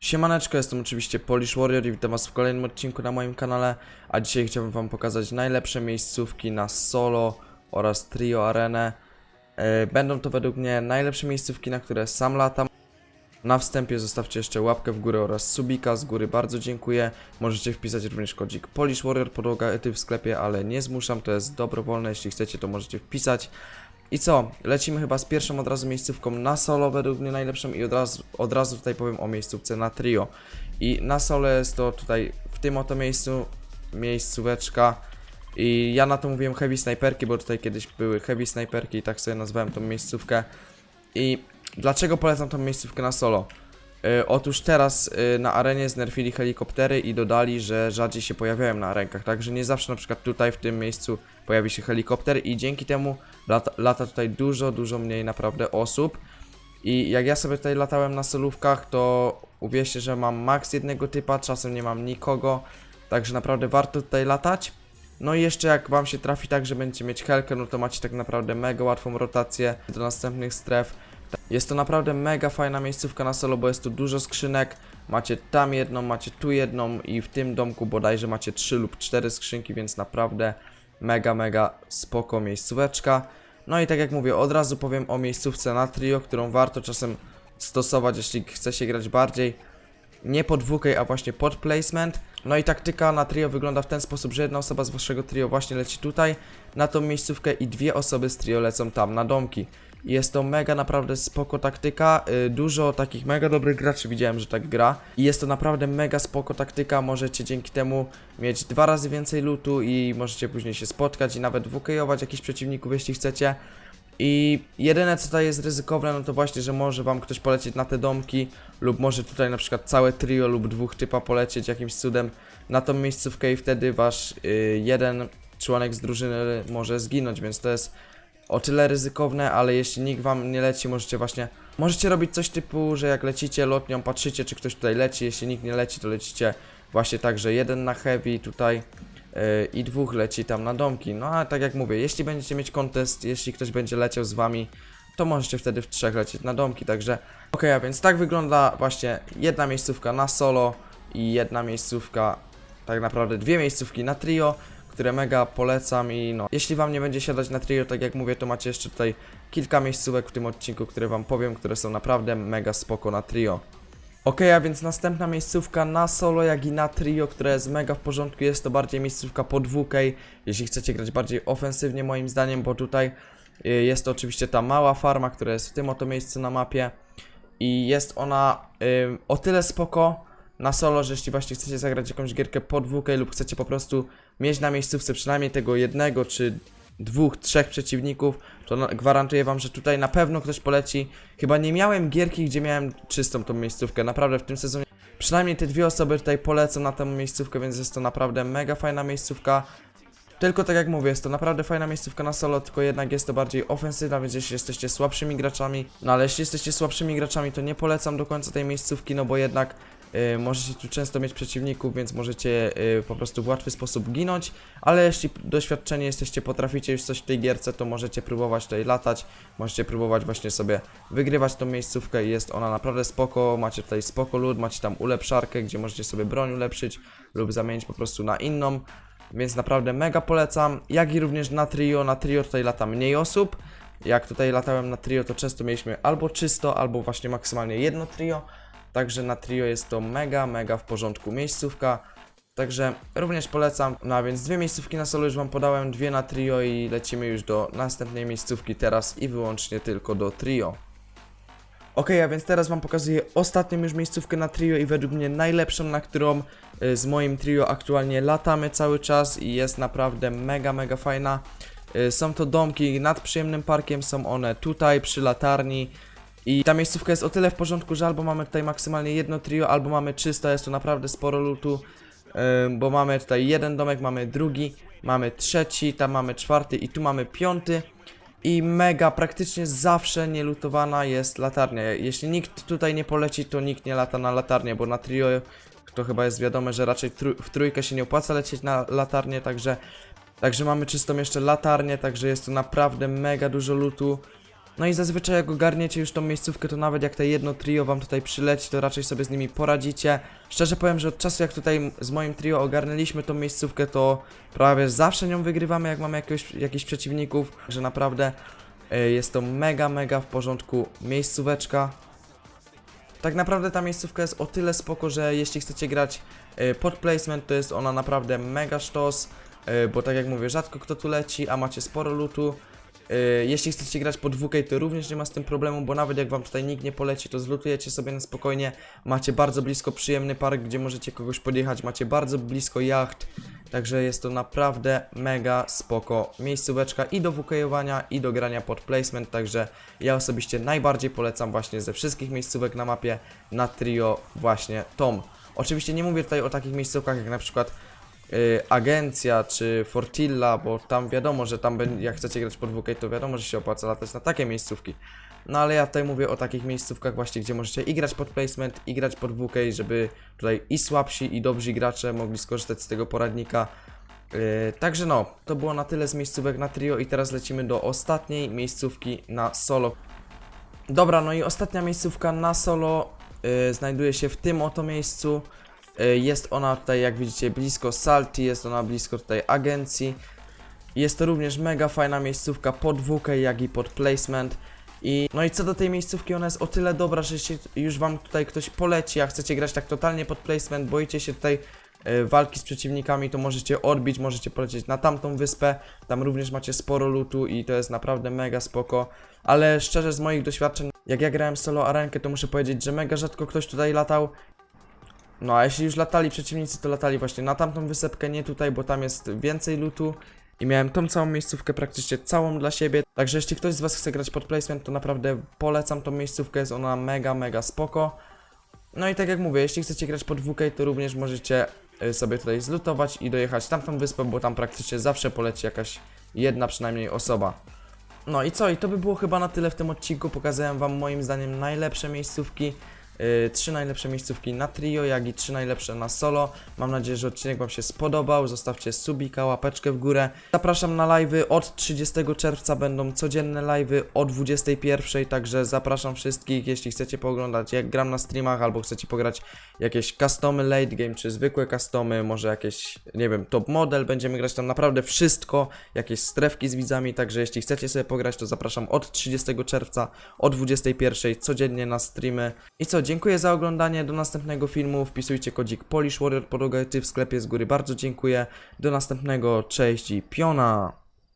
Siemaneczko, jestem oczywiście Polish Warrior i witam was w kolejnym odcinku na moim kanale, a dzisiaj chciałbym wam pokazać najlepsze miejscówki na solo oraz trio arenę. E, Będą to według mnie najlepsze miejscówki, na które sam latam. Na wstępie zostawcie jeszcze łapkę w górę oraz subika, z góry bardzo dziękuję. Możecie wpisać również kodzik Polish Warrior, podłoga w sklepie, ale nie zmuszam, to jest dobrowolne, jeśli chcecie to możecie wpisać. I co? Lecimy chyba z pierwszą od razu miejscówką na solo, według mnie najlepszą i od razu, od razu tutaj powiem o miejscówce na trio. I na solo jest to tutaj w tym oto miejscu miejscóweczka i ja na to mówiłem heavy snajperki, bo tutaj kiedyś były heavy snajperki i tak sobie nazwałem tą miejscówkę. I dlaczego polecam tą miejscówkę na solo? Yy, otóż teraz yy, na arenie znerfili helikoptery i dodali, że rzadziej się pojawiają na arenkach, także nie zawsze na przykład tutaj w tym miejscu pojawi się helikopter i dzięki temu lata, lata tutaj dużo, dużo mniej naprawdę osób. I jak ja sobie tutaj latałem na solówkach, to uwierzcie, że mam max jednego typa, czasem nie mam nikogo, także naprawdę warto tutaj latać. No i jeszcze jak wam się trafi tak, że będziecie mieć helkę, no to macie tak naprawdę mega łatwą rotację do następnych stref. Jest to naprawdę mega fajna miejscówka na solo, bo jest tu dużo skrzynek. Macie tam jedną, macie tu jedną i w tym domku bodajże macie 3 lub 4 skrzynki, więc naprawdę mega, mega spoko miejscóweczka. No i tak jak mówię, od razu powiem o miejscówce na trio, którą warto czasem stosować, jeśli chce się grać bardziej nie pod WK, a właśnie pod placement. No i taktyka na trio wygląda w ten sposób, że jedna osoba z waszego trio właśnie leci tutaj na tą miejscówkę i dwie osoby z trio lecą tam na domki. Jest to mega naprawdę spoko taktyka, yy, dużo takich mega dobrych graczy widziałem, że tak gra i jest to naprawdę mega spoko taktyka, możecie dzięki temu mieć dwa razy więcej lootu i możecie później się spotkać i nawet WK-ować jakichś przeciwników jeśli chcecie. I jedyne co tutaj jest ryzykowne, no to właśnie, że może wam ktoś polecieć na te domki, lub może tutaj na przykład całe trio lub dwóch typa polecieć jakimś cudem na tą miejscówkę i wtedy wasz y, jeden członek z drużyny może zginąć, więc to jest o tyle ryzykowne, ale jeśli nikt wam nie leci, możecie właśnie, możecie robić coś typu, że jak lecicie lotnią, patrzycie czy ktoś tutaj leci, jeśli nikt nie leci, to lecicie właśnie tak, że jeden na heavy tutaj yy, i dwóch leci tam na domki. No a tak jak mówię, jeśli będziecie mieć kontest, jeśli ktoś będzie leciał z wami, to możecie wtedy w trzech lecieć na domki, także okej, a więc tak wygląda właśnie jedna miejscówka na solo i jedna miejscówka, tak naprawdę dwie miejscówki na trio, które mega polecam i no, jeśli wam nie będzie siadać na trio, tak jak mówię, to macie jeszcze tutaj kilka miejscówek w tym odcinku, które wam powiem, które są naprawdę mega spoko na trio. Ok, a więc następna miejscówka na solo, jak i na trio, która jest mega w porządku, jest to bardziej miejscówka pod 2K, jeśli chcecie grać bardziej ofensywnie moim zdaniem, bo tutaj y, jest to oczywiście ta mała farma, która jest w tym oto miejscu na mapie i jest ona y, o tyle spoko na solo, że jeśli właśnie chcecie zagrać jakąś gierkę pod 2K lub chcecie po prostu mieć na miejscówce przynajmniej tego jednego czy dwóch, trzech przeciwników, to gwarantuję wam, że tutaj na pewno ktoś poleci. Chyba nie miałem gierki, gdzie miałem czystą tą miejscówkę. Naprawdę w tym sezonie przynajmniej te dwie osoby tutaj polecą na tę miejscówkę, więc jest to naprawdę mega fajna miejscówka. Tylko tak jak mówię, jest to naprawdę fajna miejscówka na solo, tylko jednak jest to bardziej ofensywna, więc jeśli jesteście słabszymi graczami, no ale jeśli jesteście słabszymi graczami, to nie polecam do końca tej miejscówki, no bo jednak możecie tu często mieć przeciwników, więc możecie y, po prostu w łatwy sposób ginąć, ale jeśli doświadczeni jesteście, potraficie już coś w tej gierce, to możecie próbować tutaj latać, możecie próbować właśnie sobie wygrywać tą miejscówkę i jest ona naprawdę spoko, macie tutaj spoko lud, macie tam ulepszarkę, gdzie możecie sobie broń ulepszyć lub zamienić po prostu na inną, więc naprawdę mega polecam, jak i również na trio, na trio tutaj lata mniej osób, jak tutaj latałem na trio, to często mieliśmy albo czysto, albo właśnie maksymalnie jedno trio, także na trio jest to mega, mega w porządku miejscówka, także również polecam, no a więc dwie miejscówki na solo już wam podałem, dwie na trio i lecimy już do następnej miejscówki teraz i wyłącznie tylko do trio. Ok, a więc teraz wam pokazuję ostatnią już miejscówkę na trio i według mnie najlepszą, na którą y, z moim trio aktualnie latamy cały czas i jest naprawdę mega, mega fajna. Y, Są to domki nad przyjemnym parkiem, są one tutaj przy latarni i ta miejscówka jest o tyle w porządku, że albo mamy tutaj maksymalnie jedno trio, albo mamy 300, jest tu naprawdę sporo lutu, bo mamy tutaj jeden domek, mamy drugi, mamy trzeci, tam mamy czwarty i tu mamy piąty. I mega, praktycznie zawsze nielutowana jest latarnia. Jeśli nikt tutaj nie poleci, to nikt nie lata na latarnię, bo na trio to chyba jest wiadome, że raczej w trójkę się nie opłaca lecieć na latarnię, także, także mamy czystą jeszcze latarnię, także jest tu naprawdę mega dużo lutu. No i zazwyczaj jak ogarniecie już tą miejscówkę, to nawet jak te jedno trio wam tutaj przyleci, to raczej sobie z nimi poradzicie. Szczerze powiem, że od czasu jak tutaj z moim trio ogarnęliśmy tą miejscówkę, to prawie zawsze nią wygrywamy, jak mamy jakiegoś, jakichś przeciwników, że naprawdę y, jest to mega, mega w porządku miejscóweczka. Tak naprawdę ta miejscówka jest o tyle spoko, że jeśli chcecie grać y, pod placement, to jest ona naprawdę mega sztos, y, bo tak jak mówię, rzadko kto tu leci, a macie sporo lutu. Y, Jeśli chcecie grać pod 2K, to również nie ma z tym problemu, bo nawet jak wam tutaj nikt nie poleci, to zlutujecie sobie na spokojnie. Macie bardzo blisko przyjemny park, gdzie możecie kogoś podjechać, macie bardzo blisko jacht, także jest to naprawdę mega spoko miejscóweczka i do WK-owania, i do grania pod placement, także ja osobiście najbardziej polecam właśnie ze wszystkich miejscówek na mapie na trio właśnie Tom. Oczywiście nie mówię tutaj o takich miejscówkach jak na przykład agencja czy Fortilla, bo tam wiadomo, że tam jak chcecie grać pod 2K, to wiadomo, że się opłaca latać na takie miejscówki. No ale ja tutaj mówię o takich miejscówkach właśnie, gdzie możecie i grać pod placement, i grać pod 2K, żeby tutaj i słabsi, i dobrzy gracze mogli skorzystać z tego poradnika. Yy, także no, to było na tyle z miejscówek na trio i teraz lecimy do ostatniej miejscówki na solo. Dobra, no i ostatnia miejscówka na solo yy, znajduje się w tym oto miejscu. Yy, jest ona tutaj, jak widzicie, blisko Salty, jest ona blisko tutaj agencji. Jest to również mega fajna miejscówka pod WK, jak i pod placement. I no i co do tej miejscówki, ona jest o tyle dobra, że jeśli już wam tutaj ktoś poleci, a chcecie grać tak totalnie pod placement, boicie się tutaj e, walki z przeciwnikami, to możecie odbić, możecie polecieć na tamtą wyspę. Tam również macie sporo lutu i to jest naprawdę mega spoko. Ale szczerze z moich doświadczeń, jak ja grałem solo arenkę, to muszę powiedzieć, że mega rzadko ktoś tutaj latał. No a jeśli już latali przeciwnicy, to latali właśnie na tamtą wysepkę, nie tutaj, bo tam jest więcej lutu. I miałem tą całą miejscówkę praktycznie całą dla siebie. Także jeśli ktoś z Was chce grać pod placement, to naprawdę polecam tą miejscówkę, jest ona mega, mega spoko. No i tak jak mówię, jeśli chcecie grać pod 2K, to również możecie y, sobie tutaj zlutować i dojechać tamtą wyspę, bo tam praktycznie zawsze poleci jakaś jedna przynajmniej osoba. No i co? I to by było chyba na tyle w tym odcinku. Pokazałem Wam moim zdaniem najlepsze miejscówki. Yy, trzy najlepsze miejscówki na trio, jak i trzy najlepsze na solo. Mam nadzieję, że odcinek Wam się spodobał. Zostawcie subika, łapeczkę w górę. Zapraszam na live'y. Od 30 czerwca będą codzienne live'y o 21, także zapraszam wszystkich, jeśli chcecie pooglądać jak gram na streamach, albo chcecie pograć jakieś customy late game, czy zwykłe customy, może jakieś, nie wiem, top model, będziemy grać tam naprawdę wszystko, jakieś strefki z widzami, także jeśli chcecie sobie pograć, to zapraszam od 30 czerwca o 21 codziennie na streamy. I co, dziękuję za oglądanie, do następnego filmu, wpisujcie kodzik Polish Warrior Podogety w sklepie z góry, bardzo dziękuję, do następnego, cześć i piona!